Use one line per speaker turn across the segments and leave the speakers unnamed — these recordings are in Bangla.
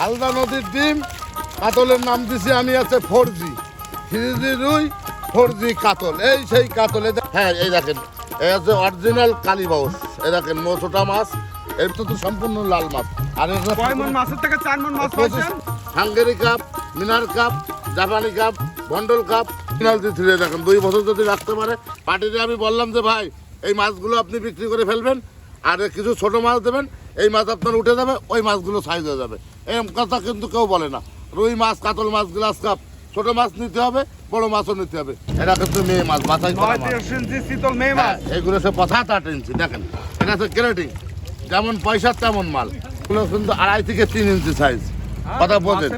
হালদা নদীর ডিম কাতলের নাম দিছি আমি আছে ফোর জি থ্রি জি রুই ফোর জি কাতল। এই সেই কাতল হ্যাঁ এই দেখেন এই আছে অরিজিনাল কালীবাউস এই দেখেন মোছোটা মাছ এর তো সম্পূর্ণ লাল মাছ। আর
মাছের থেকে চার মন মাছ
হাঙ্গেরি কাপ মিনার কাপ জাপানি কাপ বন্ডল কাপ। পেনাল্টি থ্রি দেখেন দুই বছর যদি রাখতে পারে পার্টিতে আমি বললাম যে ভাই এই মাছগুলো আপনি বিক্রি করে ফেলবেন আর কিছু ছোট মাছ দেবেন এই মাছ আপনার উঠে যাবে ওই মাছগুলো সাইজ হয়ে যাবে। এরকম কথা কিন্তু কেউ বলে না। রুই মাছ কাতল মাছ গ্লাস কাপ ছোট মাছ নিতে হবে বড় মাছও নিতে হবে। এটা কিন্তু মেয়ে মাছ বাছাই
শীতল মেয়ে
হ্যাঁ,
মাছ।
এগুলো সে কথা আট ইঞ্চি দেখেন। এটা হচ্ছে যেমন পয়সা তেমন মাল। এগুলো কিন্তু আড়াই থেকে তিন ইঞ্চি সাইজ কথা
বলছেন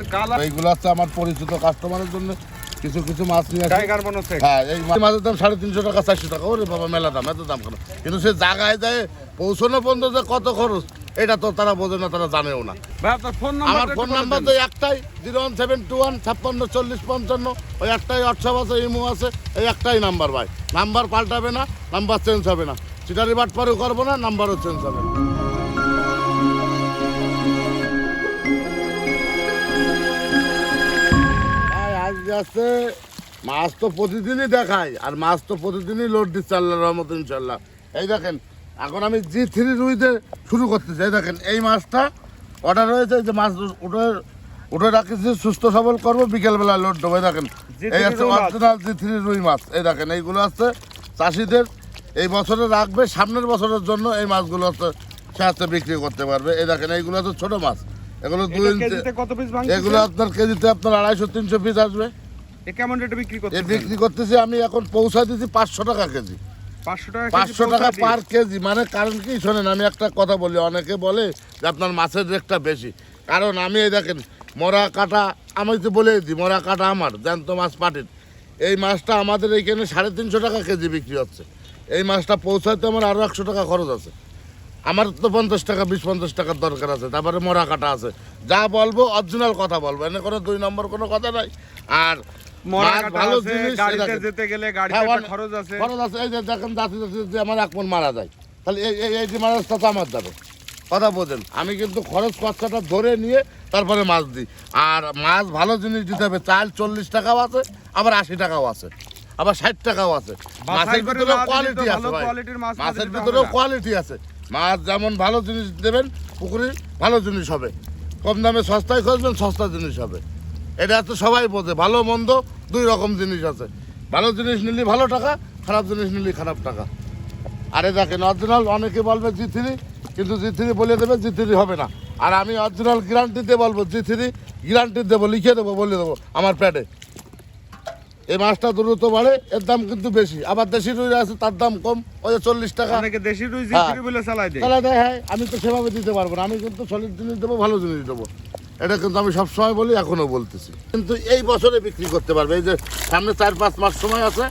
এইগুলো হচ্ছে আমার পরিচিত কাস্টমারের জন্য কিছু কিছু মাছ নিয়ে আসি।
টাইগার মনে হচ্ছে
হ্যাঁ এই মাছের দাম সাড়ে তিনশো টাকা চারশো টাকা। ওরে বাবা মেলা দাম এত দাম কেন? কিন্তু সে জায়গায় যায় পৌঁছানো পর্যন্ত যে কত খরচ এটা তো তারা বোঝে না তারা জানেও না। আমার ফোন নাম্বার তো একটাই zero one seven two one ছাপ্পান্ন চল্লিশ পঞ্চান্ন। ওই একটাই হোয়াটসঅ্যাপ আছে ইমো আছে এই একটাই নাম্বার ভাই। নাম্বার পাল্টাবে না নাম্বার চেঞ্জ হবে না। চিটারি বাট পরেও করব না নাম্বারও চেঞ্জ হবে না। আজকে মাছ তো প্রতিদিনই দেখায় আর মাছ তো প্রতিদিনই লোড দিচ্ছে আল্লাহ রহমত ইনশাল্লাহ এই দেখেন এখন আমি জি থ্রি রুইতে শুরু করতে চাই দেখেন এই মাছটা অর্ডার হয়েছে যে মাছ উঠে উঠে রাখেছি সুস্থ সবল করব বিকেলবেলা লোড দেবো। এই দেখেন এই আছে। অরিজিনাল জি থ্রি রুই মাছ। এই দেখেন এইগুলো আছে চাষিদের। এই বছরে রাখবে সামনের বছরের জন্য এই মাছগুলো হচ্ছে সে বিক্রি করতে পারবে। এই দেখেন এইগুলো হচ্ছে ছোট মাছ। এগুলো দুই
কত পিস
এগুলো আপনার কেজিতে আপনার আড়াইশো তিনশো পিস আসবে।
কেমন রেটে বিক্রি করতে
বিক্রি করতেছি আমি এখন পৌঁছা দিচ্ছি পাঁচশো টাকা কেজি।
পাঁচশো টাকা।
পার কেজি মানে কারণ কি শোনেন আমি একটা কথা বলি অনেকে বলে যে আপনার মাছের রেটটা বেশি। কারণ আমি এই দেখেন মরা কাটা আমি তো বলে দিই মরা কাটা আমার জ্যান্ত মাছ পাটির। এই মাছটা আমাদের এইখানে সাড়ে তিনশো টাকা কেজি বিক্রি হচ্ছে। এই মাছটা পৌঁছাতে আমার আরও একশো টাকা খরচ আছে। আমার তো পঞ্চাশ টাকা বিশ পঞ্চাশ টাকার দরকার আছে তারপরে মরা কাটা আছে। যা বলব অরিজিনাল কথা বলব এনে কোনো দুই নম্বর কোনো কথা নাই। আর
মরা
ভালো জিনিস।
যেতে গেলে
হ্যাঁ,
খরচ আছে।
খরচ আছে এই যে দেখেন আমার এক মন মারা যায়। তাহলে এই এই এই যে মাছটা তো আমার যাবে কথা বোঝেন। আমি কিন্তু খরচ খরচাটা ধরে নিয়ে তারপরে মাছ দিই। আর মাছ ভালো জিনিস দিতে হবে চাল চল্লিশ টাকাও আছে আবার আশি টাকাও আছে আবার ষাট টাকাও আছে। মাছের ভিতরেও কোয়ালিটি আছে মাছের ভিতরেও কোয়ালিটি আছে। মাছ যেমন ভালো জিনিস দেবেন, পুকুরে ভালো জিনিস হবে। কম দামে সস্তায় খুঁজবেন, সস্তা জিনিস হবে। এটা তো সবাই বোঝে, ভালো, মন্দ দুই রকম জিনিস আছে। ভালো জিনিস নিলে ভালো টাকা, খারাপ জিনিস নিলে খারাপ টাকা। আরে দেখেন, অরিজিনাল অনেকে বলবে জি থ্রি, কিন্তু জি থ্রি বলে দেবে, জি থ্রি হবে না। আর আমি অরিজিনাল গ্যারান্টিতে বলব, জি থ্রি গ্যারান্টি দেবো, লিখে দেবো, বলে দেবো আমার প্যাডে। এই মাছটা দ্রুত বাড়ে এর দাম কিন্তু বেশি। আবার দেশি রুই আছে তার দাম কম ওই যে চল্লিশ টাকা।
দেশি রুই
হ্যাঁ।
বলে চালাই দেয়।
দেয় হ্যাঁ আমি তো সেভাবে দিতে পারব না। আমি কিন্তু সলিড জিনিস দেবো ভালো জিনিস দেবো। এটা কিন্তু আমি সবসময় বলি এখনও বলতেছি। কিন্তু এই বছরে বিক্রি করতে পারবে। এই যে সামনে চার পাঁচ মাস সময় আছে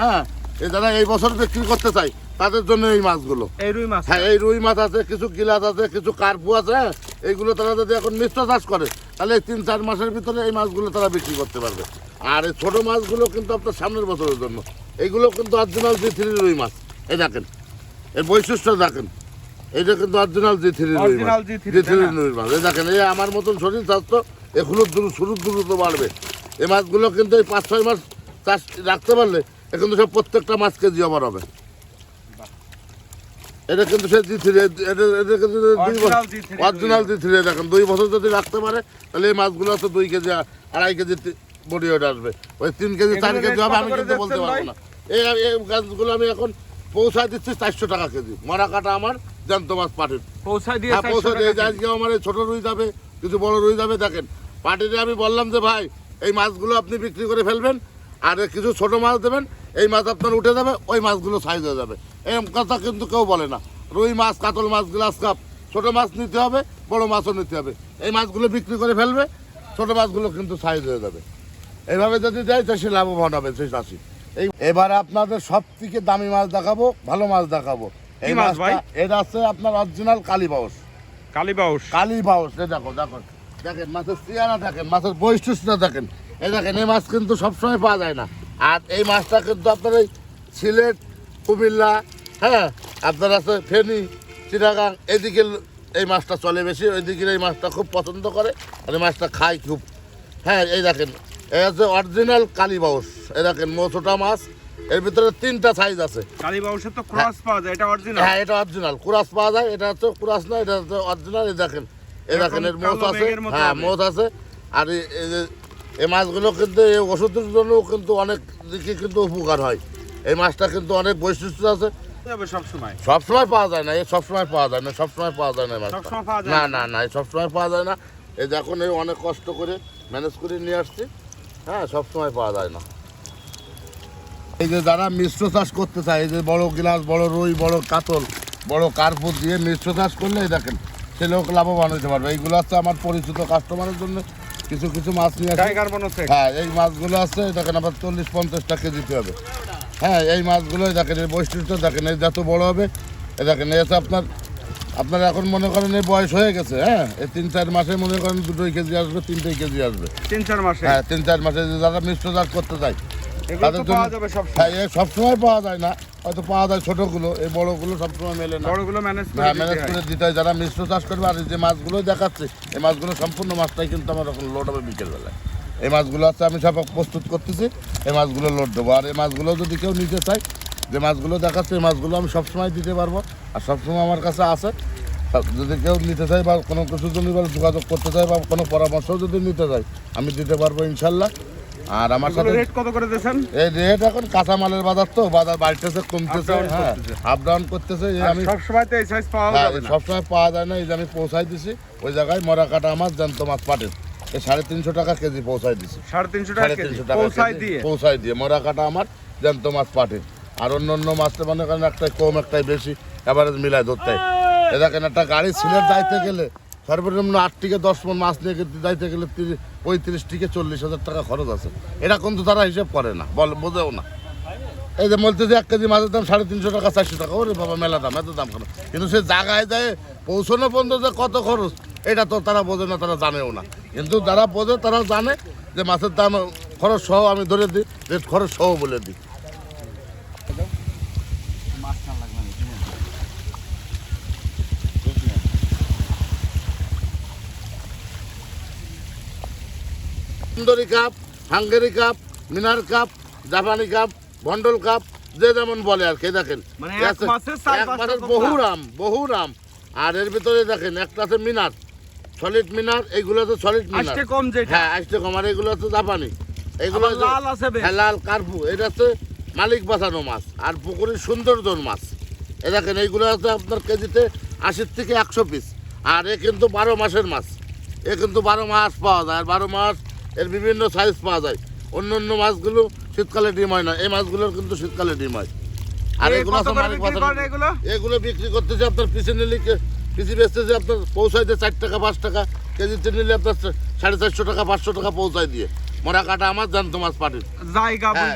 হ্যাঁ এই যারা এই বছর বিক্রি করতে চাই তাদের জন্য এই মাছগুলো।
এই রুই মাছ।
হ্যাঁ এই রুই মাছ আছে কিছু গিলাস আছে কিছু কার্পু আছে হ্যাঁ এইগুলো তারা যদি এখন মিশ্র চাষ করে তাহলে এই তিন চার মাসের ভিতরে এই মাছগুলো তারা বিক্রি করতে পারবে। আর এই ছোটো মাছগুলো কিন্তু আপনার সামনের বছরের জন্য। এইগুলো কিন্তু অরিজিনাল জি থ্রি রুই মাছ। এই দেখেন এর বৈশিষ্ট্য দেখেন। এইটা কিন্তু অরিজিনাল জি থ্রি রুই মাছ।
Original G3,
জি থ্রি রুই মাছ। এই দেখেন এই আমার মতন শরীর স্বাস্থ্য এগুলো দ্রুত শুরু দ্রুত বাড়বে। এই মাছগুলো কিন্তু এই পাঁচ ছয় মাস চাষ রাখতে পারলে এ কিন্তু সব প্রত্যেকটা মাছ কেজি আবার হবে। এটা কিন্তু সে জি থ্রি এটা এটা কিন্তু দুই
বছর G3
অরিজিনাল জি থ্রি দেখেন দুই বছর যদি রাখতে পারে তাহলে এই মাছগুলো তো দুই কেজি আড়াই কেজি বডি ওয়েট আসবে। ওই তিন কেজি চার কেজি হবে আমি কিন্তু বলতে পারব না। এই এই গাছগুলো আমি এখন পৌঁছায় দিচ্ছি চারশো টাকা কেজি। মরা কাটা আমার জ্যান্ত মাছ পাঠিয়ে
পৌঁছায় দিয়ে
হ্যাঁ পৌঁছে
400
দিয়ে আজকে আমার এই ছোট রুই যাবে কিছু বড় রুই যাবে দেখেন। পার্টিতে আমি বললাম যে ভাই এই মাছগুলো আপনি বিক্রি করে ফেলবেন আর কিছু ছোট মাছ দেবেন এই মাছ আপনার উঠে যাবে ওই মাছগুলো সাইজ হয়ে যাবে। এরকম কথা কিন্তু কেউ বলে না। রুই মাছ কাতল মাছ গ্লাস কাপ ছোট মাছ নিতে হবে বড় মাছও নিতে হবে। এই মাছগুলো বিক্রি করে ফেলবে ছোট মাছগুলো কিন্তু সাইজ হয়ে যাবে। এইভাবে যদি দেয় চাষি লাভবান হবে সেই চাষি এই এবারে আপনাদের সব থেকে দামি মাছ দেখাবো ভালো মাছ দেখাবো। এই
মাছ ভাই?
এটা আছে আপনার অরিজিনাল কালীবাউস
কালীবাউস
কালী বাউস? এ দেখো দেখো। দেখেন মাছের সিয়ানা দেখেন মাছের বৈশিষ্ট্য দেখেন। এই দেখেন এই মাছ কিন্তু সবসময় পাওয়া যায় না। আর এই মাছটা কিন্তু আপনার এই সিলেট কুমিল্লা হ্যাঁ আপনার আছে ফেনী চিটাগাং এদিকে এই মাছটা চলে বেশি ওই দিকের এই মাছটা খুব পছন্দ করে। আর এই মাছটা খায় খুব। হ্যাঁ এই দেখেন এই হচ্ছে অরিজিনাল কালীবাউস এই দেখেন মৌসোটা মাছ এর ভিতরে তিনটা সাইজ আছে।
কালীবাউসের তো ক্রস পাওয়া যায় এটা অরিজিনাল
হ্যাঁ এটা অরিজিনাল কুরাস পাওয়া যায় এটা হচ্ছে কুরাস না এটা হচ্ছে অরিজিনাল এই দেখেন এই দেখেন এর মোচ আছে। হ্যাঁ। মোচ আছে আর এই- এই যে এই মাছগুলো কিন্তু এই ওষুধের জন্য কিন্তু অনেক দিকে কিন্তু উপকার হয়। এই মাছটা কিন্তু অনেক বৈশিষ্ট্য আছে। সবসময়? পাওয়া যায় না এই সবসময় পাওয়া যায় না সবসময় পাওয়া যায় না মাছটা। না?
না?
না না এই সবসময় পাওয়া যায় না। এই দেখুন এই অনেক কষ্ট করে ম্যানেজ করে নিয়ে আসছি। হ্যাঁ সবসময় পাওয়া যায় না। এই যে যারা মিশ্র চাষ করতে চায় এই যে বড় গ্লাস বড় রুই বড় কাতল বড় কার্পুর দিয়ে মিশ্র চাষ করলে দেখেন সে লোক লাভবান হতে পারবে। এইগুলো হচ্ছে আমার পরিচিত কাস্টমারের জন্য কিছু কিছু মাছ নিয়ে আসি। হ্যাঁ এই মাছগুলো আছে দেখেন আবার চল্লিশ পঞ্চাশটা কেজিতে হবে। হ্যাঁ এই মাছগুলো দেখেন এর বৈশিষ্ট্য দেখেন এই যত বড় হবে এ দেখেন এই আপনার আপনার এখন মনে করেন এই বয়স হয়ে গেছে হ্যাঁ? এই তিন চার মাসে মনে করেন দুটোই কেজি আসবে তিনটেই কেজি আসবে।
তিন চার মাসে?
হ্যাঁ তিন চার মাসে যারা মিশ্র চাষ করতে চায় তাদের জন্য- হ্যাঁ সবসময় পাওয়া যায় না হয়তো পাওয়া যায় ছোটোগুলো এই বড়গুলো সবসময় মেলে না।
বড়গুলো ম্যানেজ করে
হ্যাঁ
দিতে
ম্যানেজ করে দিতে হয় যারা মিশ্র চাষ করবে আর এই যে মাছগুলো দেখাচ্ছে এই মাছগুলো সম্পূর্ণ মাছটাই কিন্তু আমার এখন লোড হবে বিকেলবেলায়। এই মাছগুলো আছে আমি সব প্রস্তুত করতেছি এই মাছগুলো লোড দেবো। আর এই মাছগুলো যদি কেউ নিতে চায় যে মাছগুলো দেখাচ্ছে এই মাছগুলো আমি সবসময় দিতে পারব আর সবসময় আমার কাছে আছে। যদি কেউ নিতে চায় বা কোনো কিছু জন্য যোগাযোগ করতে চায় বা কোনো পরামর্শ যদি নিতে চায় আমি দিতে পারব ইনশাল্লাহ। আর আমার সাথে
রেট কত করে দিয়েছেন?
এই রেট এখন কাঁচামালের বাজার তো বাজার বাড়তেছে কমতেছে হ্যাঁ আপ ডাউন করতেছে এই আমি
সব সময় তো এই সাইজ পাওয়া
হ্যাঁ
যাবে না।
সবসময় পাওয়া যায় না এই যে আমি পৌঁছাই দিছি ওই জায়গায় মরা কাটা মাছ জ্যান্ত মাছ পাটের এই সাড়ে তিনশো টাকা কেজি পৌঁছাই দিছি।
সাড়ে তিনশো টাকা পৌঁছায় দিয়ে।
পৌঁছাই দিয়ে মরা কাটা আমার জ্যান্ত মাছ পাটের আর অন্য অন্য মাছটা মনে করেন একটাই কম, একটাই বেশি এভারেজ মিলায় ধরতে। এ দেখেন, একটা গাড়ি সিলেট যাইতে গেলে সর্বনিম্ন আট থেকে দশ মন মাছ নিয়ে যাইতে গেলে তিরিশ পঁয়ত্রিশ থেকে চল্লিশ হাজার টাকা খরচ আছে। এটা কিন্তু তারা হিসেব করে না, বল, বোঝেও না। এই যে বলতে যে এক কেজি মাছের দাম সাড়ে তিনশো টাকা, চারশো টাকা, ওরে বাবা, মেলা দাম, এত দাম কেন? কিন্তু সে জায়গায় যায়, পৌঁছানো পর্যন্ত যে কত খরচ, এটা তো তারা বোঝে না, তারা জানেও না। কিন্তু যারা বোঝে, তারা জানে যে মাছের দাম খরচ সহ আমি ধরে দিই, রেট খরচ সহ বলে দিই। সুন্দরী carp Hungary carp mirror carp জাপানি কাপ ভন্ডল কাপ যে যেমন বলে আর কি দেখেন।
মানে এক মাসের
বহু রাম বহু রাম। আর এর ভিতরে দেখেন একটা আছে মিনার সলিড মিনার এইগুলো তো সলিড মিনার।
কম যেটা।
হ্যাঁ আজকে কম আর এগুলো হচ্ছে জাপানি। এগুলো
লাল আছে
হ্যাঁ, লাল কার্পু এটা হচ্ছে মালিক বাঁচানো মাছ আর পুকুরের সৌন্দর্যর মাছ। এ দেখেন এইগুলো হচ্ছে আপনার কেজিতে আশির থেকে একশো পিস আর এ কিন্তু বারো মাসের মাছ। এ কিন্তু বারো মাস পাওয়া যায় আর বারো মাস এর বিভিন্ন সাইজ পাওয়া যায়। অন্য অন্য মাছগুলো শীতকালে ডিম হয় না। এই মাছগুলোর কিন্তু শীতকালে ডিম হয়। আর এগুলো আছে মালিক
বিক্রি করেন এগুলো?
এগুলো বিক্রি করতেছে আপনার পিসে নিলে পিসি বেচতেছে আপনার পৌঁছাইতে চার টাকা পাঁচ টাকা কেজিতে নিলে আপনার সাড়ে চারশো টাকা পাঁচশো টাকা পৌঁছায় দিয়ে। মরা কাটা আমার জানতো মাছ পাটির
জায়গা
হ্যাঁ,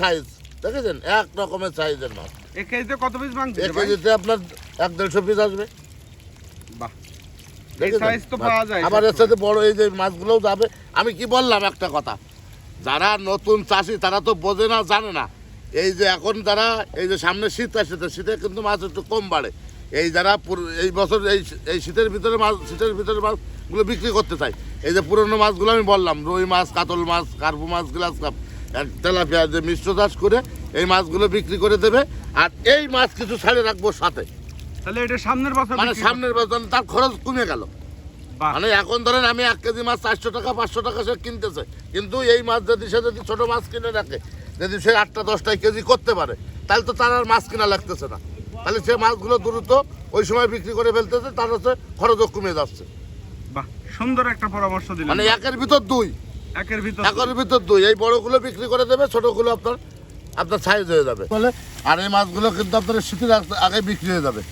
সাইজ দেখেছেন? এক রকমের সাইজের মাছ।
এক কেজিতে কত পিস মাংস
এক কেজিতে আপনার এক দেড়শো পিস আসবে।
বাহ।
এর সাথে বড় এই যে মাছগুলোও যাবে। আমি কি বললাম একটা কথা? যারা নতুন চাষি তারা তো বোঝে না জানে না। এই যে এখন যারা এই যে সামনে শীত আসছে শীতে কিন্তু মাছ একটু কম বাড়ে। এই যারা এই বছর এই এই শীতের ভিতরে মাছ শীতের ভিতরে মাছগুলো বিক্রি করতে চাই এই যে পুরনো মাছগুলো আমি বললাম রুই মাছ কাতল মাছ কার্পু মাছ গ্লাস কাপ তেলাপিয়া যে মিশ্র চাষ করে এই মাছগুলো বিক্রি করে দেবে। আর এই মাছ কিছু ছাড়ে রাখব সাথে।
তাহলে এটা সামনের বছর
মানে সামনের বছর তার খরচ কমে গেল। মানে এখন ধরেন আমি এক কেজি মাছ চারশো টাকা পাঁচশো টাকা সে কিনতেছে। কিন্তু এই মাছ যদি সে যদি ছোট মাছ কিনে রাখে যদি সে আটটা দশটায় কেজি করতে পারে তাহলে তো তার আর মাছ কিনা লাগতেছে না। তাহলে সে মাছগুলো দ্রুত ওই সময় বিক্রি করে ফেলতেছে তার হচ্ছে খরচও কমে যাচ্ছে।
বাহ সুন্দর একটা পরামর্শ দিলেন।
মানে একের ভিতর দুই।
একের ভিতর
একের ভিতর দুই। এই বড়গুলো বিক্রি করে দেবে ছোটগুলো আপনার আপনার সাইজ হয়ে যাবে। বলে আর এই মাছগুলো কিন্তু আপনার শীতের আগে বিক্রি হয়ে যাবে।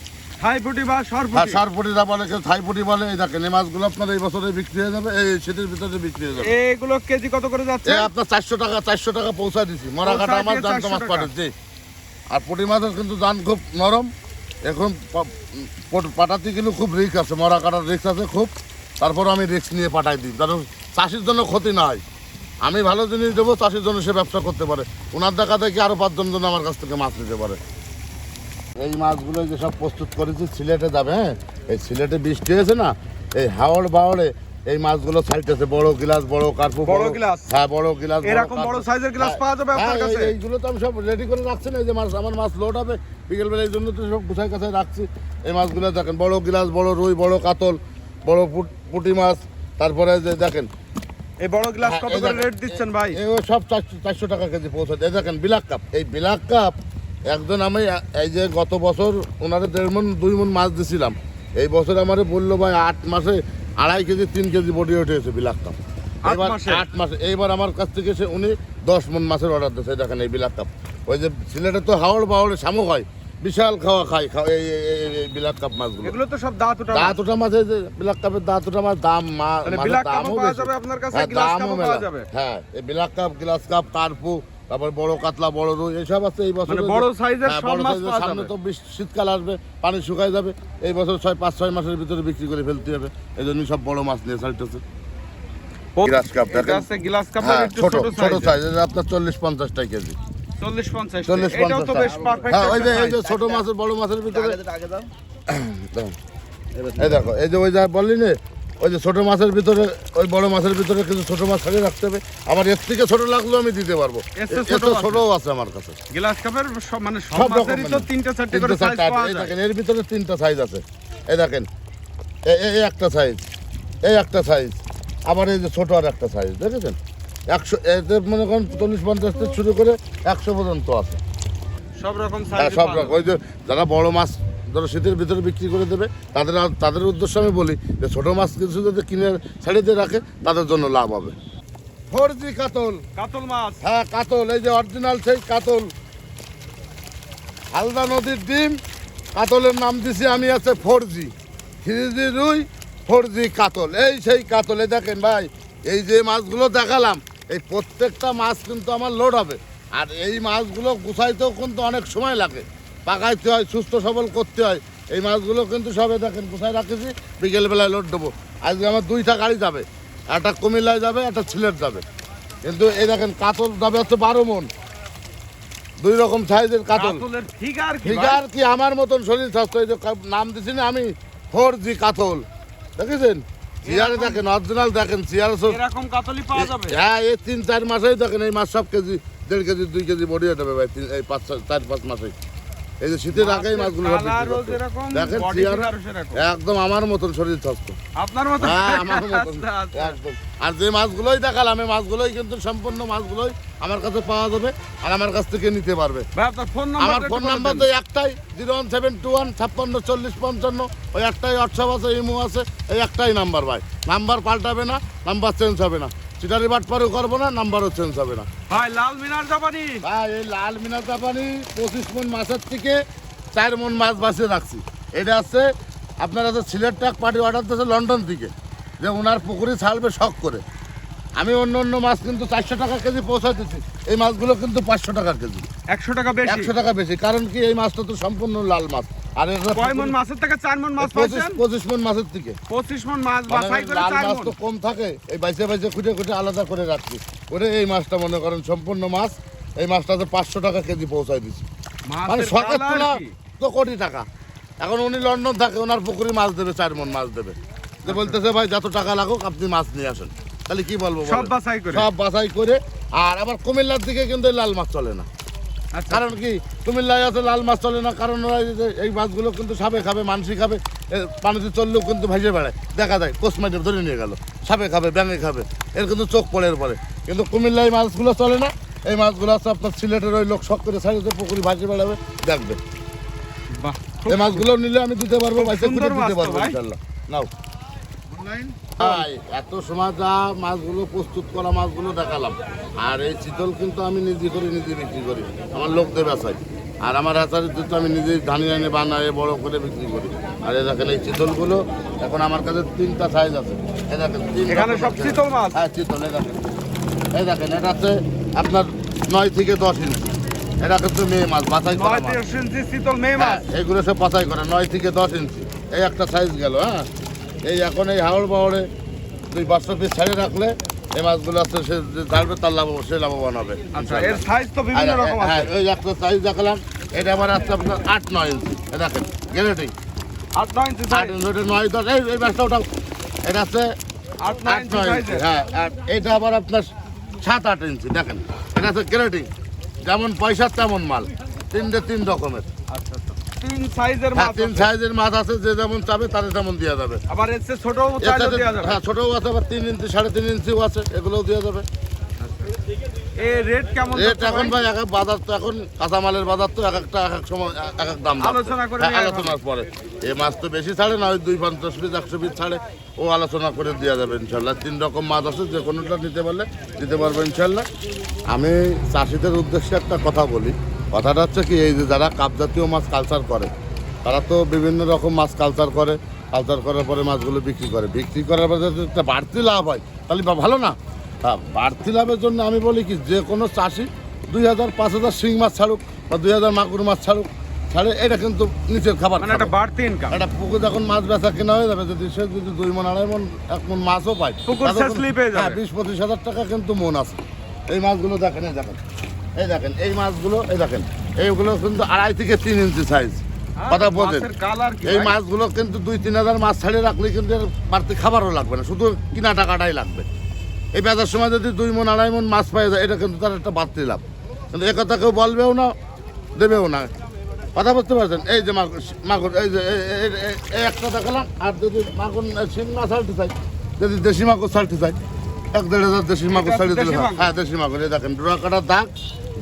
বা
সারপুটিরা বলে কেউ থাইপুটি বলে। এই দেখেন এই মাছগুলো আপনার এই বছরে বিক্রি হয়ে যাবে এই শীতের ভিতরে বিক্রি হয়ে যাবে।
এগুলো কেজি কত করে যাচ্ছে?
আপনার চারশো টাকা চারশো টাকা পৌঁছায় দিছি। মরা কাটা আমার
দিয়ে
জানতো
400
মাছ পাঠাচ্ছি। আর পুঁটি মাছের কিন্তু খুব নরম। এখন পাঠাতে গেলে খুব রিস্ক আছে। মরা কাটার রিস্ক আছে খুব। তারপর আমি রিস্ক নিয়ে পাঠাই দিই। কারণ চাষির জন্য ক্ষতি না হয় আমি ভালো জিনিস দেবো চাষির জন্য সে ব্যবসা করতে পারে। ওনার দেখা দেখি আরও পাঁচজন জন আমার কাছ থেকে মাছ নিতে পারে। এই মাছগুলো যে সব প্রস্তুত করেছি সিলেটে যাবে হ্যাঁ? এই সিলেটে বৃষ্টি হয়েছে না এই হাওড় বাওড়ে এই মাছগুলো সাইটেছে বড় গিলাস বড় কার্পু
বড় গ্লাস?
হ্যাঁ বড় গিলাস
এরকম বড় সাইজের গ্লাস পাওয়া যাবে আপনার
হ্যাঁ, এই-
কাছে?
এইগুলো তো আমি সব রেডি করে রাখছি না এই যে মাছ আমার মাছ লোড হবে বিকেল বেলা এই জন্য তো সব গুছাই কাছাই রাখছি। এই মাছগুলো দেখেন বড় গিলাস বড় রুই বড় কাতল বড় পুট- মাছ তারপরে যে দেখেন।
এই বড় গ্লাস
হ্যাঁ,
কত করে রেট দিচ্ছেন ভাই?
এ- এ সব চারশো টাকা কেজি এই দেখেন বিলাক কাপ এই বিলাক কাপ। একজন আমি এই যে গত বছর ওনারে দেড় মন দুই মন মাছ দিছিলাম এই বছর আমারে বলল ভাই আট মাসে আড়াই কেজি তিন কেজি বডি উঠেছে বিলাক কাপ
আট
এবার
মাসে?
আট মাসে এইবার আমার কাছ থেকে সে উনি দশ মন মাছের অর্ডার দিয়েছে দেখেন এই বিলাক কাপ ওই যে সিলেটে তো হাওড় বাওড়ে শামুক হয় বিশাল খাওয়া খাই এই বিলাক কাপ মাছগুলো
এগুলো তো সব দাঁত ওটা
মাছ এই যে বিলাক কাপের দাঁত ওটা মাছ দাম মা-
মানে কাপও
দামও বেশি।
আপনার কাছে,
হ্যাঁ,
গ্লাস কাপও। পাওয়া যাবে।
হ্যাঁ এই বিলাক কাপ গ্লাস কাপ কার্পু তারপর বড় কাতলা বড় রুই এইসব আছে এই বছর
মানে বড় সাইজের
হ্যাঁ,
সব
বড়
মাছ
সামনে তো শীতকাল আসবে পানি শুকায় যাবে এই বছর ছয় পাঁচ ছয় মাসের ভিতরে বিক্রি করে ফেলতে হবে এই জন্যই সব বড় মাছ নিয়ে সাইটেছে গ্লাস কাপ দেখেন।
গ্লাস কাপের
হ্যাঁ ছোট
ছোট সাইজ
আপনার চল্লিশ পঞ্চাশটাই কেজি।
চল্লিশ পঞ্চাশ
চল্লিশ
এটাও তো বেশ
পঞ্চাশ হ্যাঁ ওই যে এই যে ছোট মাছের বড় মাছের ভিতরে। দেখো। এই দেখো এই যে ওই যা বললি না ওই যে ছোটো মাছের ভিতরে ওই বড় মাছের ভিতরে কিছু ছোটো মাছ ছাড়িয়ে রাখতে হবে। আমার এর থেকে ছোটো লাগলেও আমি দিতে পারব।
এর ছোট আছে?
ছোটও আছে আমার কাছে।
গ্লাস কাপের মানে সব
রকমের।
তিনটা চারটে করে সাইজ পাওয়া
এই
যায়।
দেখেন এর ভিতরে তিনটা সাইজ আছে। এই দেখেন এই একটা সাইজ এই একটা সাইজ আবার এই যে ছোটো আর একটা সাইজ দেখেছেন? একশো এতে মনে করেন চল্লিশ পঞ্চাশ থেকে শুরু করে একশো পর্যন্ত আছে।
সব রকম
হ্যাঁ সব রকম। ওই যে যারা বড় মাছ ধরো শীতের ভিতরে বিক্রি করে দেবে তাদের তাদের উদ্দেশ্যে আমি বলি যে ছোটো মাছ কিছু যদি কিনে ছেড়ে দিয়ে রাখে তাদের জন্য লাভ হবে। ফোর জি কাতল।
কাতল মাছ।
হ্যাঁ কাতল এই যে অরিজিনাল সেই কাতল। হালদা নদীর ডিম কাতলের নাম দিছি আমি আছে ফোর জি থ্রি জি রুই ফোর জি কাতল। এই সেই কাতল এই দেখেন ভাই এই যে মাছগুলো দেখালাম এই প্রত্যেকটা মাছ কিন্তু আমার লোড হবে। আর এই মাছগুলো গুছাইতেও কিন্তু অনেক সময় লাগে। পাকাইতে হয় সুস্থ সবল করতে হয়। এই মাছগুলো কিন্তু সবে দেখেন গুছাই রাখেছি বিকেলবেলায় লোড দেবো। আজকে আমার দুইটা গাড়ি যাবে একটা কুমিল্লায় যাবে একটা সিলেট যাবে। কিন্তু এই দেখেন কাতল যাবে হচ্ছে বারো মন। দুই রকম সাইজের কাতল।
ফিগার কি
আমার মতন শরীর স্বাস্থ্য এই যে নাম দিছি না আমি ফোর জি কাতল। দেখেছেন? চেয়ারে দেখেন অরিজিনাল দেখেন চেয়ারে সব
এরকম কাতলই পাওয়া যাবে?
হ্যাঁ এই তিন চার মাসেই দেখেন এই মাছ সব কেজি দেড় কেজি দুই কেজি বড়ি হয়ে যাবে ভাই তিন- এই পাঁচ চার পাঁচ মাসেই। এই যে শীতের আগেই মাছগুলো সব বিক্রি করতে দেখেন একদম আমার মতন শরীর স্বাস্থ্য
আপনার মতো
হ্যাঁ আমার মতন।
আচ্ছা, আচ্ছা।
একদম। আর যে মাছগুলোই দেখালাম এই মাছগুলোই কিন্তু সম্পূর্ণ মাছগুলোই আমার কাছে পাওয়া যাবে আর আমার কাছ থেকে নিতে পারবে।
ভাই আপনার ফোন
আমার ফোন নাম্বার তো একটাই zero one seven two one ছাপ্পান্ন চল্লিশ পঞ্চান্ন। ওই একটাই হোয়াটসঅ্যাপ আছে ইমো আছে এই একটাই নাম্বার ভাই। নাম্বার পাল্টাবে না নাম্বার চেঞ্জ হবে না। চিটারি বাটপারও করব না নাম্বারও চেঞ্জ হবে না।
ভাই লাল মিনার জাপানি।
ভাই এই লাল মিনা চাপানি পঁচিশ মন মাছের থেকে চার মন মাছ বাঁচিয়ে রাখছি। এটা আছে আপনার আছে সিলেট ট্রাক পার্টি অর্ডার দিয়েছে লন্ডন থেকে যে ওনার পুকুরি ছাড়বে শখ করে। আমি অন্য অন্য মাছ কিন্তু চারশো টাকা কেজি পৌঁছাতেছি এই মাছগুলো কিন্তু পাঁচশো টাকা কেজি।
একশো টাকা বেশি।
একশো টাকা বেশি কারণ কি এই মাছটা তো সম্পূর্ণ লাল মাছ। আর
কয় মন মাছের থেকে চার মন মাছ পাচ্ছেন
পঁচিশ মন মাছের থেকে।
পঁচিশ মন মাছ
মানে
বাছাই করে চার মন।
তো কম থাকে এই বাইসে বাইসে খুঁটে খুঁটে আলাদা করে রাখছি। করে এই মাছটা মনে করেন সম্পূর্ণ মাছ এই মাছটাতে পাঁচশো টাকা কেজি পৌঁছায় মানে তোলা তো কোটি টাকা। এখন উনি লন্ডন থাকে ওনার পুকুরে মাছ দেবে চার মন মাছ দেবে। যে বলতেছে ভাই যত টাকা লাগুক আপনি মাছ নিয়ে আসেন। তাহলে কি বলব
সব
বলেন?
বাছাই করে।
সব বাছাই করে আর আবার কুমিল্লার দিকে কিন্তু লাল মাছ চলে না।
আচ্ছা
কারণ কি কুমিল্লায় আছে লাল মাছ চলে না কারণ ওরা এই মাছগুলো কিন্তু সাপে খাবে মানসি খাবে পানিতে চললেও কিন্তু ভেসে বেড়ায়। দেখা যায় কোষ মাইটে ধরে নিয়ে গেল সাপে খাবে ব্যাঙে খাবে এর কিন্তু চোখ পড়ে এর পরে। কিন্তু কুমিল্লায় মাছগুলো চলে না এই মাছগুলো আছে আপনার সিলেটের ওই লোক শখ করে সাইডে পুকুরি ভাসে বেড়াবে দেখবে।
বাহ
এই মাছগুলো নিলে আমি দিতে পারব বাইসে দিতে পারব ইনশাল্লাহ। নাও।
অনলাইন?
এত সময় যা মাছগুলো প্রস্তুত করা মাছগুলো দেখালাম। আর এই চিতল কিন্তু আমি নিজে করে নিজে বিক্রি করি। আমার লোকদের বেচাই আর আমার হাতারে তো আমি নিজেই ধানি এনে বানায় বড় করে বিক্রি করি। আর এই দেখেন এই চিতলগুলো এখন আমার কাছে তিনটা সাইজ আছে। এই দেখেন
এখানে সব চিতল মাছ?
হ্যাঁ চিতল এই দেখেন। এই দেখেন এটা আছে আপনার নয় থেকে দশ ইঞ্চি। এটা কিন্তু মেয়ে মাছ বাছাই করা মাছ। হ্যাঁ
মাছ?
এইগুলো সব পাতাই করে নয় থেকে দশ ইঞ্চি। এই একটা সাইজ গেল হ্যাঁ। এই এখন এই হাওড় বাওড়ে দুই পাঁচশো পিস ছাড়িয়ে রাখলে এই মাছগুলো আছে সে যে ছাড়বে তার লাভ সে লাভবান হবে
আচ্ছা এর সাইজ তো বিভিন্ন
আর-
রকম
হ্যাঁ ওই একটা সাইজ দেখালাম এটা আমার আছে আপনার আট নয় ইঞ্চি এ দেখেন গ্যারেন্টি
আট নয় ইঞ্চি
আট
সাইজ
ইঞ্চি নয় দশ এই এই মাছটা ওটা এটা আছে
আট নয় ইঞ্চি
হ্যাঁ আর এটা আবার আপনার সাত আট ইঞ্চি দেখেন এটা আছে গ্যারেন্টি যেমন পয়সা তেমন মাল তিনটে তিন রকমের।
আচ্ছা আচ্ছা। তিন সাইজের
হ্যাঁ
মাছ
তিন সাইজের মাছ আছে যে যেমন চাবে তাদের তেমন দেওয়া যাবে।
আবার এর চেয়ে ছোট
এর
দেওয়া যাবে
হ্যাঁ ছোটও আছে আবার তিন ইঞ্চি সাড়ে তিন ইঞ্চিও আছে এগুলোও দেওয়া যাবে।
এ রেট কেমন
রেট এখন
ভাই?
এক এক বাজার তো এখন কাঁচামালের বাজার তো এক একটা এক এক সময় এক- এক দাম
আলোচনা করে
হ্যাঁ,
নেওয়া
আলোচনার পরে। এই মাছ তো বেশি ছাড়ে না ওই দুই পঞ্চাশ পিস একশো পিস ছাড়ে। ও আলোচনা করে দেওয়া যাবে ইনশাল্লাহ। তিন রকম মাছ আছে যে কোনোটা নিতে পারলে দিতে পারব ইনশাল্লাহ। আমি চাষিদের উদ্দেশ্যে একটা কথা বলি। কথাটা হচ্ছে কি এই যে যারা কাপ জাতীয় মাছ কালচার করে তারা তো বিভিন্ন রকম মাছ কালচার করে কালচার করার পরে মাছগুলো বিক্রি করে। বিক্রি করার পরে যদি একটা বাড়তি লাভ হয় তাহলে ভালো না। হ্যাঁ, বাড়তি লাভের জন্য আমি বলি কি যে কোনো চাষি দুই হাজার পাঁচ হাজার শিং মাছ ছাড়ুক বা দুই হাজার মাগুর মাছ ছাড়ুক ছাড়ে এটা কিন্তু নিচের খাবার
মানে একটা বাড়তি ইনকাম
একটা পুকুর যখন মাছ বেচা কেনা হয়ে যাবে যদি সে যদি দুই মন আড়াই মন এক মন মাছও পায়
পুকুর।
হ্যাঁ বিশ পঁচিশ হাজার টাকা কিন্তু মন আছে। এই মাছগুলো দেখেন দেখেন। এই দেখেন এই মাছগুলো এই দেখেন এইগুলো কিন্তু আড়াই থেকে তিন ইঞ্চি সাইজ কথা বোঝেন?
কালার কি
এই মাছগুলো কিন্তু দুই তিন হাজার মাছ ছাড়িয়ে রাখলে কিন্তু বাড়তি খাবারও লাগবে না শুধু কিনা টাকাটাই লাগবে। এই বেচার সময় যদি দুই মন আড়াই মন মাছ পাই যায় এটা কিন্তু তার একটা বাড়তি লাভ। কিন্তু এ কথা কেউ বলবেও না দেবেও না। কথা বুঝতে পারছেন? এই যে মাগুর মাগুর এই যে এই- একটা দেখালাম আর যদি মাগুর শিং মাছ ছাড়তে চাই যদি দেশি মাগুর ছাড়তে চাই এক দেড় হাজার দেশি মাগুর হয়।
মাগুর?
হ্যাঁ দেশি মাগুর এই দেখেন ডোরা কাটার দাগ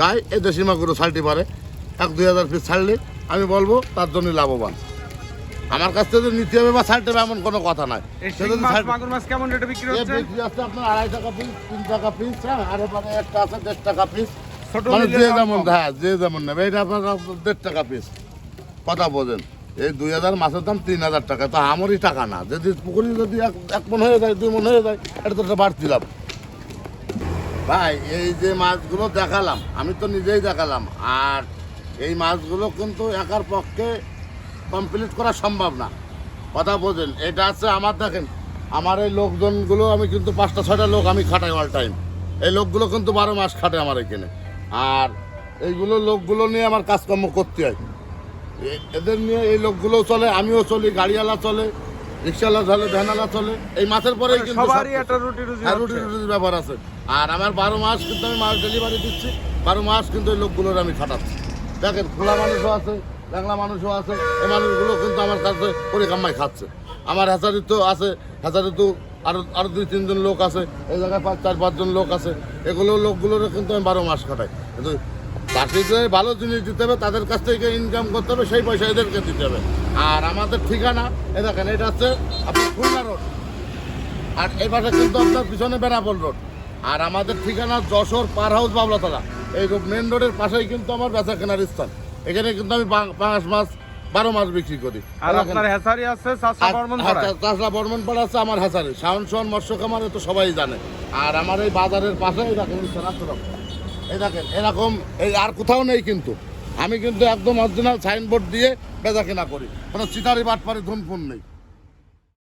গায়ে এই দেশি মাগুরও ছাড়তে পারে। এক দুই হাজার পিস ছাড়লে আমি বলব তার জন্য লাভবান। আমার কাছ থেকে নিতে হবে বা ছাড়তে হবে এমন কোনো কথা নাই।
মাগুর মাছ কেমন রেটে বিক্রি হচ্ছে?
বিক্রি আপনার আড়াই টাকা পিস তিন টাকা পিস হ্যাঁ আর এবারে একটা আছে দেড় টাকা পিস মানে যে যেমন। হ্যাঁ যে যেমন নেবে এটা আপনার দেড় টাকা পিস কথা বোঝেন এই দুই হাজার মাছের দাম তিন হাজার টাকা তো আমারই টাকা না। যদি পুকুরি যদি এক এক মন হয়ে যায় দুই মন হয়ে যায় এটা তো একটা বাড়তি লাভ। ভাই, এই যে মাছগুলো দেখালাম, আমি তো নিজেই দেখালাম, আর এই মাছগুলো কিন্তু একার পক্ষে কমপ্লিট করা সম্ভব না। কথা বোঝেন, এটা আছে আমার দেখেন, আমার এই লোকজনগুলো আমি কিন্তু পাঁচটা, ছয়টা লোক আমি খাটাই অল টাইম এই লোকগুলো কিন্তু বারো মাস খাটে আমার এখানে। আর এইগুলো লোকগুলো নিয়ে আমার কাজকর্ম করতে হয়। এদের নিয়ে এই লোকগুলো চলে, আমিও চলি, গাড়িওয়ালা চলে রিক্সাওয়ালা চলে ভ্যানওয়ালা চলে। এই মাছের পরেই কিন্তু
মানে সবারই একটা রুটি রুজি
হ্যাঁ, রুটি ব্যাপার আছে। আর আমার বারো মাস কিন্তু আমি মাছ ডেলিভারি দিচ্ছি। বারো মাস কিন্তু এই লোকগুলোর আমি খাটাচ্ছি। দেখেন খোলা মানুষও আছে বাংলা মানুষও আছে। এই মানুষগুলো কিন্তু আমার কাছে করে কামাই খাচ্ছে। আমার হ্যাচারি তো আছে হ্যাচারি তো আরও আরও দুই তিনজন লোক আছে। এই জায়গায় পাঁচ চার পাঁচজন লোক আছে। এগুলো লোকগুলোরও কিন্তু আমি বারো মাস খাটাই। কিন্তু চাকরিতে ভালো জিনিস দিতে হবে তাদের কাছ থেকে ইনকাম করতে হবে সেই পয়সা এদেরকে দিতে হবে। আর আমাদের ঠিকানা এ দেখেন এটা হচ্ছে আপনার খুলনা রোড। আর এই পাশে কিন্তু আপনার পিছনে বেনাপোল রোড। আর আমাদের ঠিকানা যশোর পার হাউস বাবলাতলা। এই মেন রোডের পাশেই কিন্তু আমার বেচা কেনার স্থান। এখানে কিন্তু আমি পাং- পাঙাশ মাছ বারো মাস বিক্রি করি।
আর আপনার হ্যাচারি আছে।
চাষলা বর্মন পাড়া আছে আমার হাসারে শাওন সোহন মৎস্য খামার তো সবাই জানে। আর আমার এই বাজারের পাশে দেখেন দেখেন এরকম এই আর কোথাও নেই কিন্তু। আমি কিন্তু একদম অরিজিনাল সাইনবোর্ড দিয়ে বেচা কেনা করি। কোনো চিটারি বাটপারি ধুনফুন নেই।